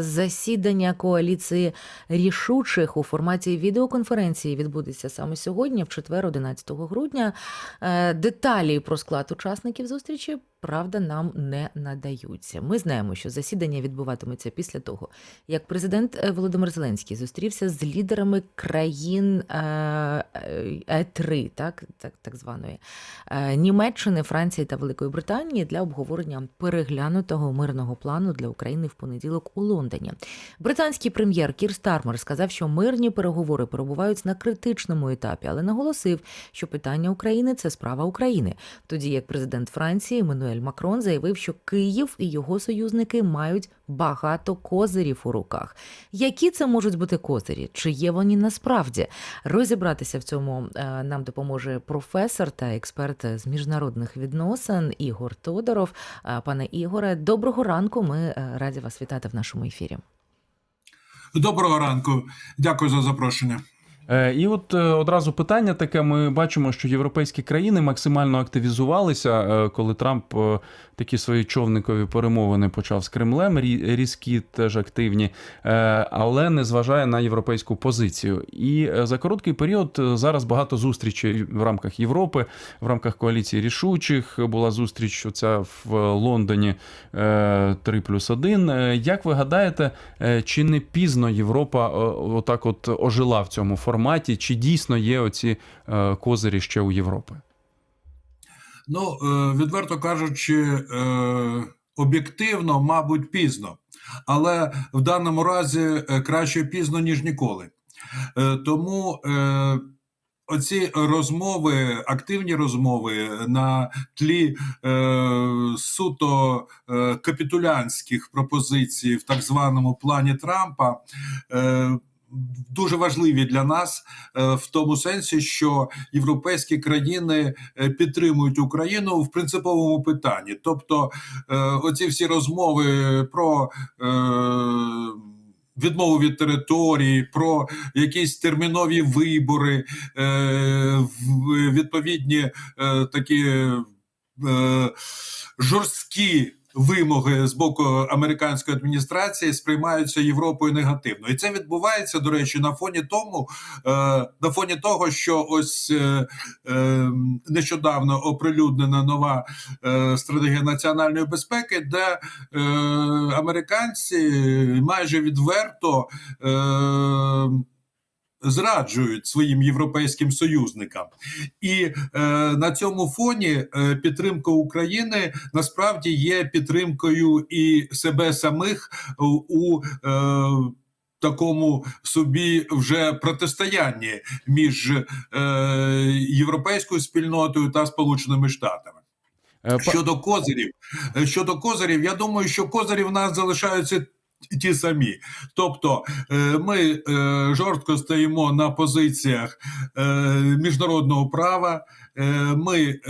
Засідання коаліції рішучих у форматі відеоконференції відбудеться саме сьогодні, в четвер, 11 грудня. Е, Деталі про склад учасників зустрічі, правда, нам не надаються. Ми знаємо, що засідання відбуватиметься після того, як президент е, Володимир Зеленський зустрівся з лідерами країн е, е, Е3, так, так, так званої е, Німеччини, Франції та Великої Британії для обговорення переглянутого мирного плану для України в понеділок у Лондоні. Британський прем'єр Кір Стармер сказав, що мирні переговори перебувають на критичному етапі, але наголосив, що питання України це справа України. Тоді як президент Франції Еммануель Макрон заявив, що Київ і його союзники мають багато козирів у руках. Які це можуть бути козирі? Чи є вони насправді? Розібратися в цьому е, нам допоможе професор та експерт з міжнародних відносин Ігор Тодоров. Е, Пане Ігоре, доброго ранку. Ми е, раді вас вітати в нашому ефірі. Доброго ранку, дякую за запрошення. Е, І от е, одразу питання таке: ми бачимо, що європейські країни максимально активізувалися, е, коли Трамп такі свої човникові перемовини почав з Кремлем. рі- Різкі теж активні, але не зважає на європейську позицію. І за короткий період зараз багато зустрічей в рамках Європи, в рамках коаліції рішучих. Була зустріч оця в Лондоні е, 3 плюс 1. Як ви гадаєте, чи не пізно Європа отак от ожила в цьому форматі? Чи дійсно є оці е, козирі ще у Європи? Ну, е, відверто кажучи, е, об'єктивно, мабуть, пізно. Але в даному разі краще пізно, ніж ніколи. Тому оці розмови, активні розмови на тлі суто капітулянських пропозицій в так званому плані Трампа. Дуже важливі для нас е, в тому сенсі, що європейські країни е, підтримують Україну в принциповому питанні. Тобто, е, оці всі розмови про відмову від території, про якісь термінові вибори, відповідні такі жорсткі. Вимоги з боку американської адміністрації сприймаються Європою негативно, і це відбувається до речі на фоні тому, е, на фоні того, що ось е, е, нещодавно оприлюднена нова стратегія національної безпеки, де американці майже відверто. Зраджують своїм європейським союзникам, і е, на цьому фоні е, підтримка України насправді є підтримкою і себе самих у, у е, такому собі вже протистоянні між е, європейською спільнотою та Сполученими Штатами. Е, Щодо козирів, е, щодо козирів, я думаю, що козирі в нас залишаються ті самі. Тобто, е, ми е, жорстко стоїмо на позиціях е, міжнародного права, ми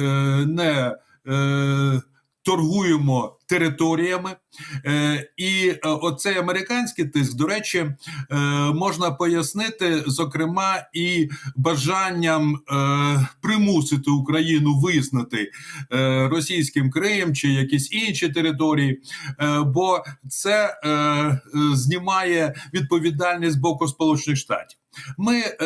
не торгуємо територіями, е, і е, оцей американський тиск, до речі, е, можна пояснити, зокрема, і бажанням примусити Україну визнати російським Крим чи якісь інші території, бо це знімає відповідальність з боку Сполучених Штатів. Ми е,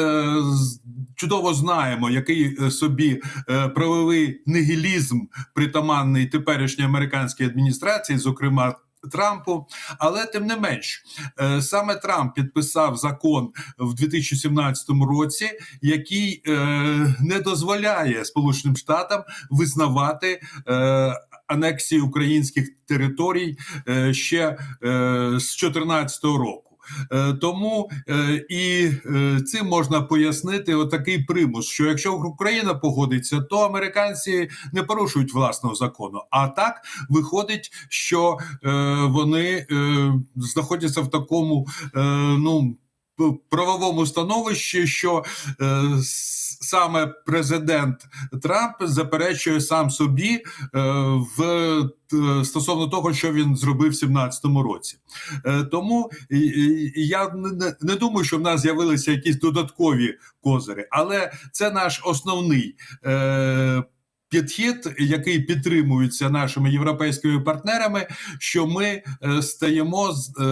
чудово знаємо, який е, собі е, правовий нігілізм притаманний теперішній американській адміністрації, зокрема. Трампу, але тим не менш, е, саме Трамп підписав закон в 2017 році, який е, не дозволяє Сполученим Штатам визнавати анексії українських територій ще з 2014 року. Е, Тому е, і е, цим можна пояснити отакий примус, що якщо Україна погодиться, то американці не порушують власного закону. А так виходить, що вони знаходяться в такому ну. Правовому становищі, що е, саме президент Трамп заперечує сам собі е, в е, стосовно того, що він зробив в 2017 році. Е, Тому і я не, не думаю, що в нас з'явилися якісь додаткові козири, але це наш основний е, підхід, який підтримується нашими європейськими партнерами, що ми е, стаємо е,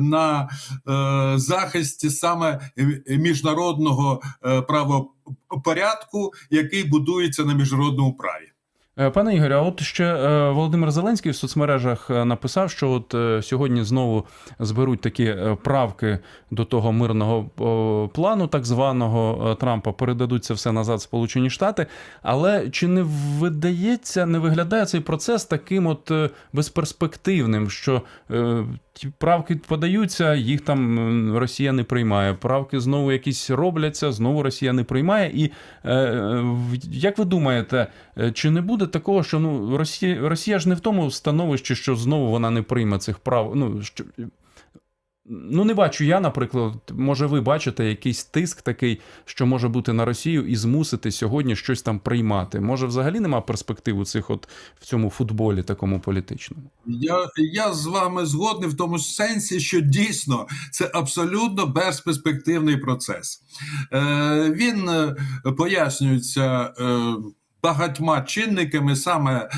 на е, захисті саме міжнародного правопорядку, який будується на міжнародному праві. Е, Пане Ігорю, а от ще е, Володимир Зеленський в соцмережах е, написав, що от сьогодні знову зберуть такі правки до того мирного плану, так званого Трампа, передадуть це все назад Сполучені Штати. Але чи не видається, не виглядає цей процес таким от безперспективним, що правки подаються, їх там Росія не приймає. Правки знову якісь робляться, знову Росія не приймає. І е, е, як ви думаєте, е, чи не буде такого, що ну Росія, Росія ж не в тому становищі, що знову вона не прийме цих прав? Ну що ну не бачу я, наприклад, може, ви бачите якийсь тиск такий, що може бути на Росію, і змусити сьогодні щось там приймати. Може, взагалі нема перспектив у цих, от в цьому футболі, такому політичному? Я, я з вами згодний в тому сенсі, що дійсно це абсолютно безперспективний процес. Е, він е, пояснюється. Е, Багатьма чинниками саме е,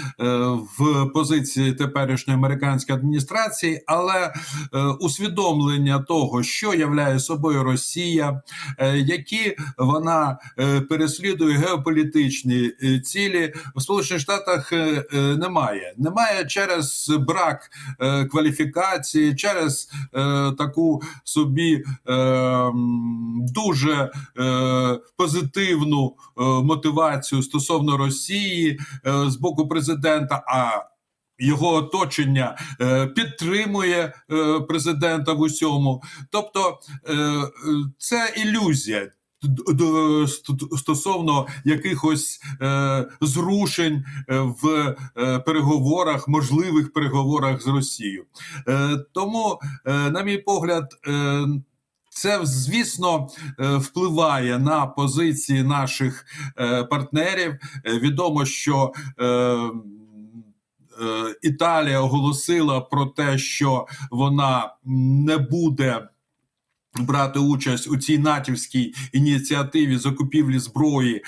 в позиції теперішньої американської адміністрації, але е, усвідомлення того, що являє собою Росія, е, які вона переслідує геополітичні цілі в Сполучених Штатах немає. Немає через брак кваліфікації, через таку собі дуже позитивну мотивацію стосовно Росії е, з боку президента. А його оточення е, підтримує е, президента в усьому. Тобто це ілюзія. Стосовно якихось зрушень в переговорах, можливих переговорах з Росією. Тому, на мій погляд, це звісно е, впливає на позиції наших е, партнерів. Е, Відомо, що Італія оголосила про те, що вона не буде. Брати участь у цій натівській ініціативі закупівлі зброї е,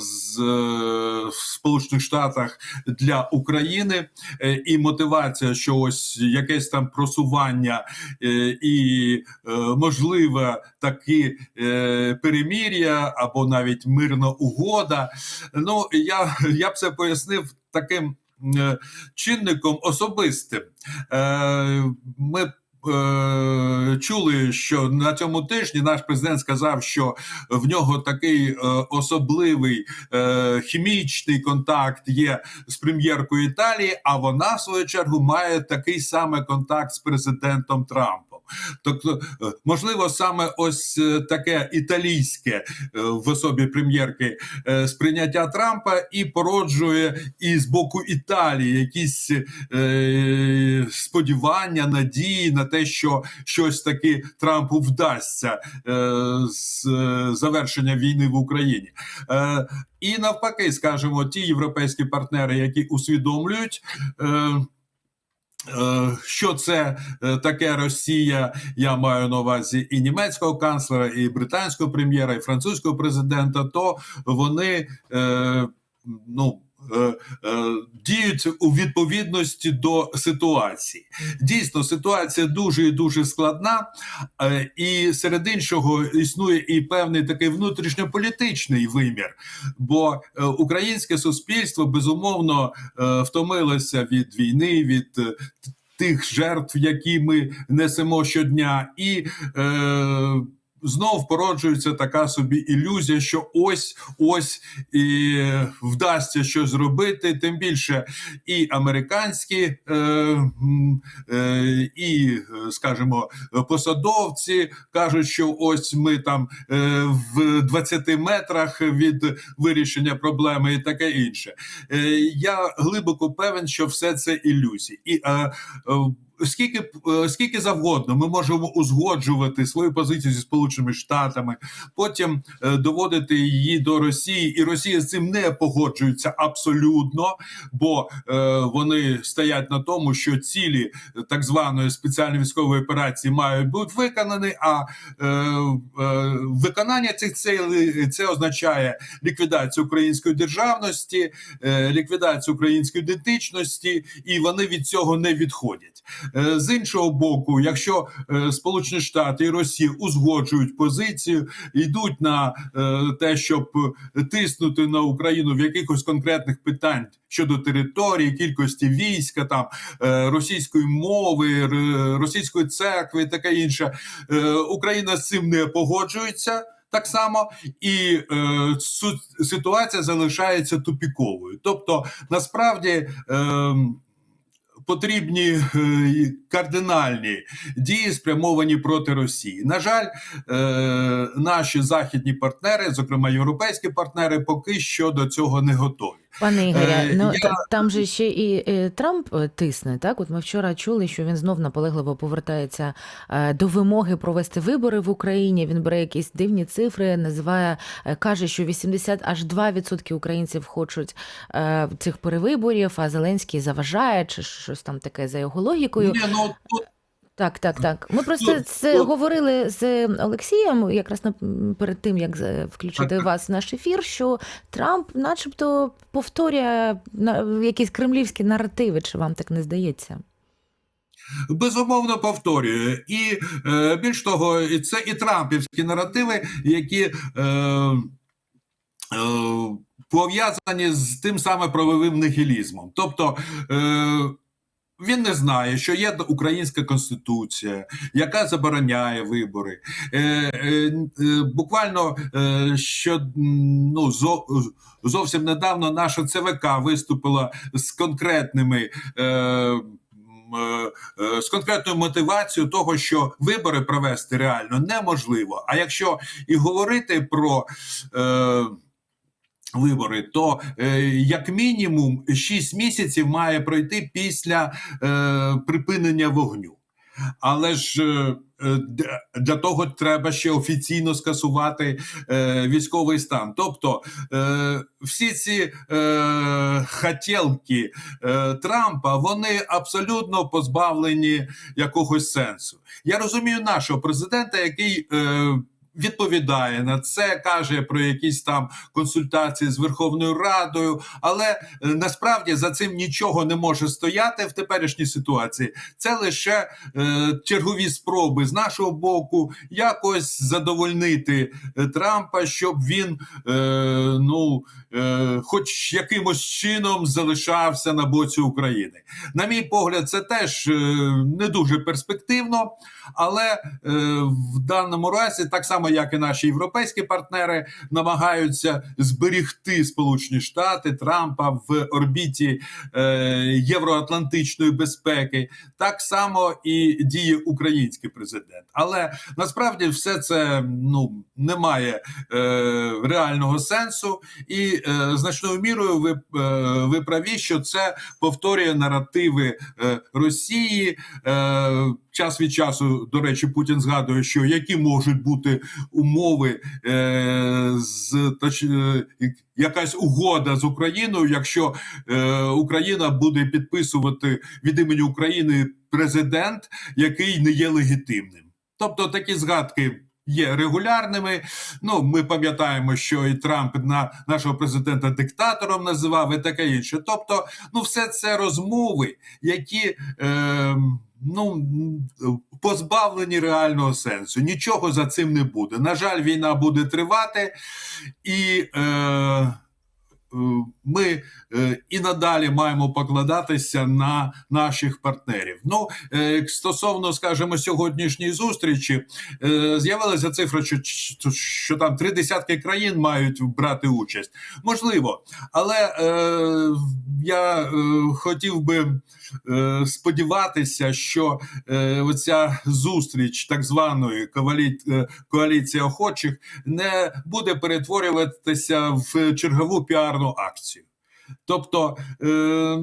з е, Сполучених Штатах для України, е, і мотивація, що ось якесь там просування е, і е, можливе такі е, перемір'я або навіть мирна угода. Ну я, я б це пояснив таким е, чинником особистим. Е, Ми чули, що на цьому тижні наш президент сказав, що в нього такий е, особливий е, хімічний контакт є з прем'єркою Італії, а вона, в свою чергу, має такий самий контакт з президентом Трампом. Тобто, е, можливо, саме ось е, таке італійське е, в особі прем'єрки сприйняття Трампа і породжує і з боку Італії якісь сподівання, надії на те, що щось таки Трампу вдасться з завершення війни в Україні. І навпаки, скажімо, ті європейські партнери, які усвідомлюють. Що це е, таке Росія? Я маю на увазі і німецького канцлера, і британського прем'єра, і французького президента. То вони е, ну. Е, е, Діють у відповідності до ситуації. Дійсно, ситуація дуже і дуже складна, е, і серед іншого існує і певний такий внутрішньополітичний вимір. Бо українське суспільство безумовно втомилося від війни, від тих жертв, які ми несемо щодня, і знов породжується така собі ілюзія, що ось ось і вдасться щось зробити. Тим більше і американські, е, е, і, скажімо, посадовці кажуть, що ось ми там е, в 20 метрах від вирішення проблеми і таке інше. Е, Я глибоко певен, що все це ілюзії. І е, е, скільки, е, скільки завгодно ми можемо узгоджувати свою позицію зі Сполученими Штатами, потім е, доводити її до Росії, і Росія з цим не погоджується абсолютно, бо е, вони стоять на тому, що цілі так званої спеціальної військової операції мають бути виконані. А е, е, виконання цих цілей це означає ліквідацію української державності, е, ліквідацію української ідентичності, і вони від цього не відходять. Е, З іншого боку, якщо е, Сполучені Штати і Росія узгоджують позицію, йдуть на е, те, щоб тиснути на Україну в якихось конкретних питань щодо території, кількості війська, там російської мови, російської церкви, таке інше, Україна з цим не погоджується. Так само і е, ситуація залишається тупіковою. Тобто, насправді е, потрібні е, кардинальні дії, спрямовані проти Росії. На жаль, е, наші західні партнери, зокрема європейські партнери, поки що до цього не готові. Пане Ігоря, Е, ну я- там же ще і е, Трамп е, тисне. Так, от ми вчора чули, що він знов наполегливо повертається е, до вимоги провести вибори в Україні. Він бере якісь дивні цифри, називає, е, каже, що 80 аж 2% українців хочуть е, цих перевиборів, а Зеленський заважає чи щось там таке за його логікою. Ні, ну тут Так, так, так. Ми просто Ну, це ну- говорили з Олексієм, якраз перед тим як включити вас в наш ефір, що Трамп, начебто, повторює якісь кремлівські наративи. Чи вам так не здається? безумовно повторює. І е, більш того, це і трампівські наративи, які е, е, пов'язані з тим саме правовим нігілізмом. Тобто. Е, він не знає, що є українська конституція, яка забороняє вибори. Е, е, е, буквально е, що ну, зо, зовсім недавно наша ЦВК виступила з конкретними. Е, е, е, з конкретною мотивацією того, що вибори провести реально неможливо. А якщо і говорити про е, вибори, то е, як мінімум 6 місяців має пройти після е, припинення вогню. Але ж е, е, для того треба ще офіційно скасувати е, військовий стан. Тобто е, всі ці е, хотілки е, Трампа вони абсолютно позбавлені якогось сенсу. Я розумію нашого президента, який. Е, Відповідає на це, каже про якісь там консультації з Верховною Радою, але е, насправді за цим нічого не може стояти в теперішній ситуації. Це лише е, чергові спроби з нашого боку якось задовольнити е, Трампа, щоб він е, ну, е, хоч якимось чином залишався на боці України. На мій погляд, це теж е, не дуже перспективно, але е, в даному разі, так само як і наші європейські партнери, намагаються зберігти Сполучені Штати Трампа в орбіті е, євроатлантичної безпеки, так само і діє український президент. Але насправді все це ну не має е, реального сенсу, і е, значною мірою ви, е, ви праві, що це повторює наративи е, Росії. Е, час від часу, до речі, Путін згадує, що які можуть бути умови е, з точ, е, якась угода з Україною, якщо е, Україна буде підписувати від імені України президент, який не є легітимним. Тобто такі згадки. Є регулярними. Ну, ми пам'ятаємо, що і Трамп на нашого президента диктатором називав і таке інше. Тобто, ну, все це розмови, які е, ну, позбавлені реального сенсу. Нічого за цим не буде. На жаль, війна буде тривати, і е, ми е, і надалі маємо покладатися на наших партнерів. Ну, е, стосовно, скажімо, сьогоднішньої зустрічі, е, з'явилася цифра, що, що, там три десятки країн мають брати участь. Можливо, але е, я е, хотів би е, сподіватися, що е, оця зустріч так званої коалі... е, коаліції охочих не буде перетворюватися в чергову піарну акцію. Тобто, е,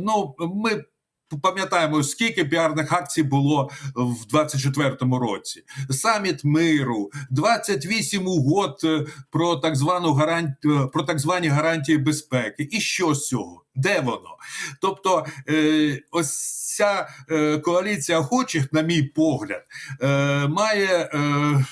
ну, ми пам'ятаємо, скільки піарних акцій було в 24-му році. Саміт миру, 28 угод е, про так звану гарант... е, про так звані гарантії безпеки. І що з цього? Де воно? Тобто, е, ось ця коаліція охочих, на мій погляд, е, має. Е,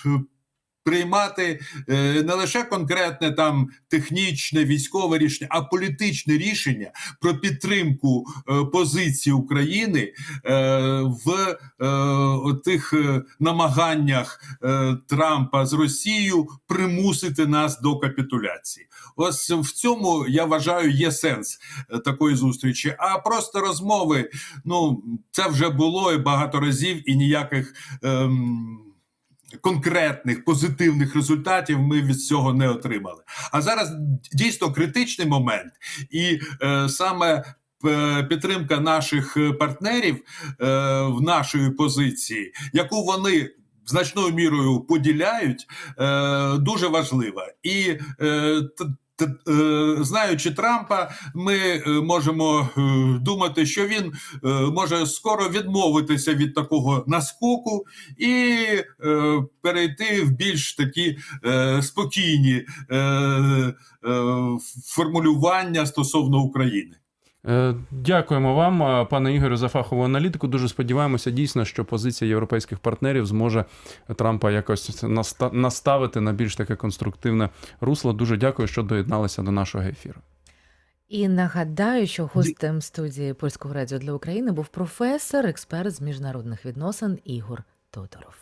Приймати е, не лише конкретне там технічне військове рішення, а політичне рішення про підтримку е, позиції України е, в е, тих е, намаганнях е, Трампа з Росією примусити нас до капітуляції. Ось в цьому я вважаю є сенс е, такої зустрічі. А просто розмови, ну це вже було і багато разів, і ніяких. Ем, Конкретних позитивних результатів ми від цього не отримали. А зараз дійсно критичний момент, і е, саме е, підтримка наших е, партнерів е, в нашої позиції, яку вони значною мірою поділяють, е, дуже важлива. І знаючи Трампа, ми е, можемо е, думати, що він е, може скоро відмовитися від такого наскоку і е, перейти в більш такі е, спокійні е, е, формулювання стосовно України. Е, Дякуємо вам, е, пане Ігорю, за фахову аналітику. Дуже сподіваємося дійсно, що позиція європейських партнерів зможе Трампа якось наста- наставити на більш таке конструктивне русло. Дуже дякую, що доєдналися до нашого ефіру. І нагадаю, що гостем студії Польського радіо для України був професор, експерт з міжнародних відносин Ігор Тодоров.